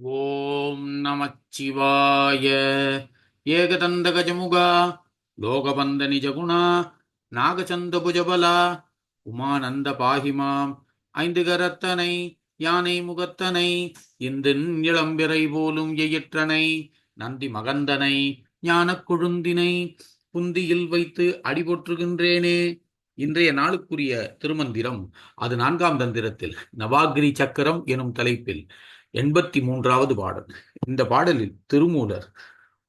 ஓம் நமச்சிவாய. ஏகதந்த கஜமுகா லோகபந்த நிஜகுணா நாகச்சந்த புஜபலா உமானந்த பாகிமாம் ஐந்து கரத்தனை யானை முகத்தனை இந்தின் இளம்பிறை போலும் எயிற்றனை நந்தி மகந்தனை ஞானக் கொழுந்தினை புந்தியில் வைத்து அடிபொற்றுகின்றேனே. இன்றைய நாளுக்குரிய திருமந்திரம் அது நான்காம் தந்திரத்தில் நவாகிரி சக்கரம் எனும் தலைப்பில். எண்பத்தி மூன்றாவது பாடல். இந்த பாடலில் திருமூலர்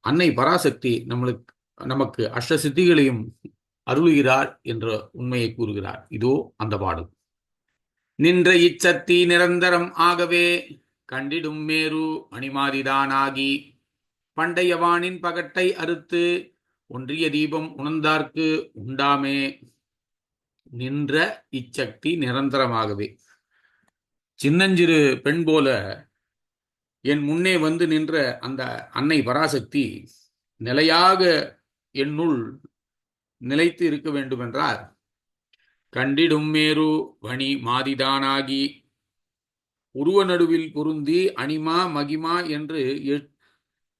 அன்னை பராசக்தி நம்மளுக்கு நமக்கு அஷ்ட சித்திகளையும் அருளுகிறார் என்ற உண்மையை கூறுகிறார். இதோ அந்த பாடல். நின்ற இச்சக்தி நிரந்தரம் ஆகவே கண்டிடும் மேரு அணிமாதிதானாகி பண்டையவானின் பகட்டை அறுத்து ஒன்றிய தீபம் உணர்ந்தார்க்கு உண்டாமே. நின்ற இச்சக்தி நிரந்தரமாகவே. சின்னஞ்சிறு பெண் போல என் முன்னே வந்து நின்ற அந்த அன்னை பராசக்தி நிலையாக என்னுள் நிலைத்து இருக்க வேண்டுமென்றார். கண்டிடும் மேரு வணி மாதிதானாகி உருவ நடுவில் பொருந்தி அனிமா மகிமா என்று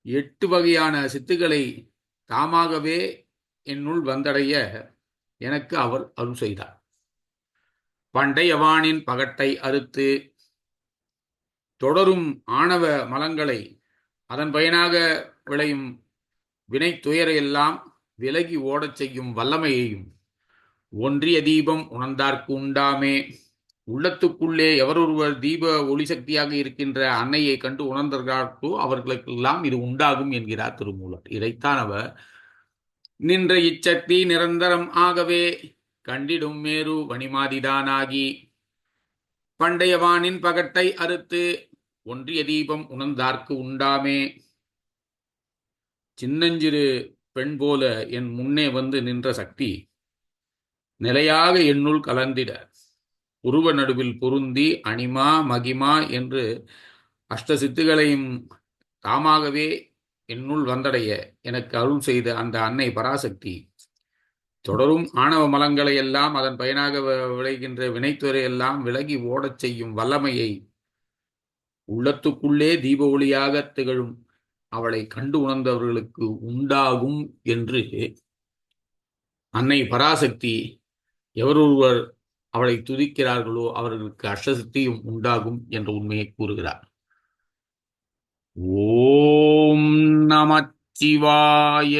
எட்டு வகையான சித்துக்களை தாமாகவே என்னுள் வந்தடைய எனக்கு அவர் அருள் செய்தார். பண்டையவானின் பகட்டை அறுத்து தொடரும் ஆணவ மலங்களை அதன் பயனாக விளையும் வினை துயரையெல்லாம் விலகி ஓடச் செய்யும் வல்லமையையும் ஒன்றிய தீபம் உணர்ந்தார்க்கு உண்டாமே. உள்ளத்துக்குள்ளே எவரொருவர் தீப ஒளிசக்தியாக இருக்கின்ற அன்னையை கண்டு உணர்ந்தார்களோ அவர்களுக்கெல்லாம் இது உண்டாகும் என்கிறார் திருமூலர். இதைத்தான் அவர் நின்ற இச்சக்தி நிரந்தரம் ஆகவே கண்டிடும் மேரு வணிமாதிதானாகி பண்டையவானின் பகட்டை அறுத்து ஒன்றிய தீபம் உணர்ந்தார்க்கு உண்டாமே. சின்னஞ்சிறு பெண் போல என் முன்னே வந்து நின்ற சக்தி நிலையாக என்னுள் கலந்திட உருவ நடுவில் பொருந்தி அனிமா மகிமா என்று அஷ்ட சித்துகளையும் தாமாகவே என்னுள் வந்தடைய எனக்கு அருள் செய்த அந்த அன்னை பராசக்தி தொடரும் ஆணவ மலங்களை எல்லாம் அதன் பயனாக விளைகின்ற வினைத்துறை எல்லாம் விலகி ஓடச் செய்யும் வல்லமையை உள்ளத்துக்குள்ளே தீப ஒளியாக திகழும் அவளை கண்டு உணர்ந்தவர்களுக்கு உண்டாகும் என்று அன்னை பராசக்தி எவரொருவர் அவளை துதிக்கிறார்களோ அவர்களுக்கு அஷ்டசக்தியும் உண்டாகும் என்ற உண்மையை கூறுகிறார். ஓம் நமச்சிவாய